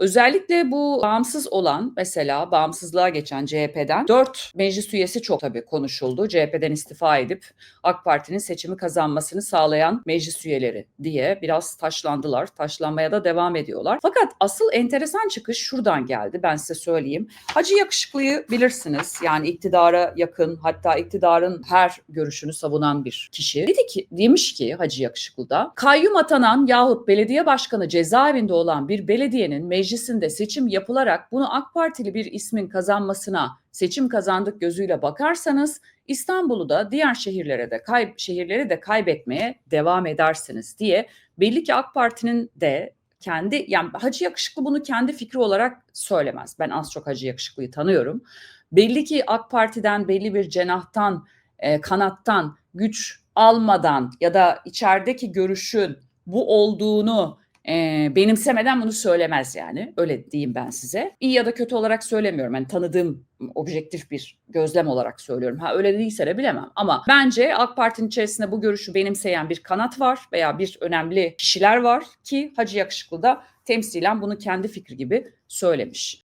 Özellikle bu bağımsız olan mesela bağımsızlığa geçen CHP'den 4 meclis üyesi çok tabii konuşuldu. CHP'den istifa edip AK Parti'nin seçimi kazanmasını sağlayan meclis üyeleri diye biraz taşlandılar. Taşlanmaya da devam ediyorlar. Fakat asıl enteresan çıkış şuradan geldi ben size söyleyeyim. Hacı Yakışıklı'yı bilirsiniz. Yani iktidara yakın hatta iktidarın her görüşünü savunan bir kişi. Dedi ki, demiş ki Hacı Yakışıklı da kayyum atanan yahut belediye başkanı cezaevinde olan bir belediyenin meclisinde seçim yapılarak bunu AK Partili bir ismin kazanmasına seçim kazandık gözüyle bakarsanız İstanbul'u da diğer şehirlere de kay şehirleri de kaybetmeye devam edersiniz diye belli ki AK Parti'nin de kendi yani Hacı Yakışıklı bunu kendi fikri olarak söylemez. Ben az çok Hacı Yakışıklı'yı tanıyorum. Belli ki AK Parti'den belli bir cenahtan, e, kanattan güç almadan ya da içerideki görüşün bu olduğunu e, benimsemeden bunu söylemez yani. Öyle diyeyim ben size. İyi ya da kötü olarak söylemiyorum. Yani tanıdığım objektif bir gözlem olarak söylüyorum. Ha öyle değilse de bilemem. Ama bence AK Parti'nin içerisinde bu görüşü benimseyen bir kanat var veya bir önemli kişiler var ki Hacı Yakışıklı da temsilen bunu kendi fikri gibi söylemiş.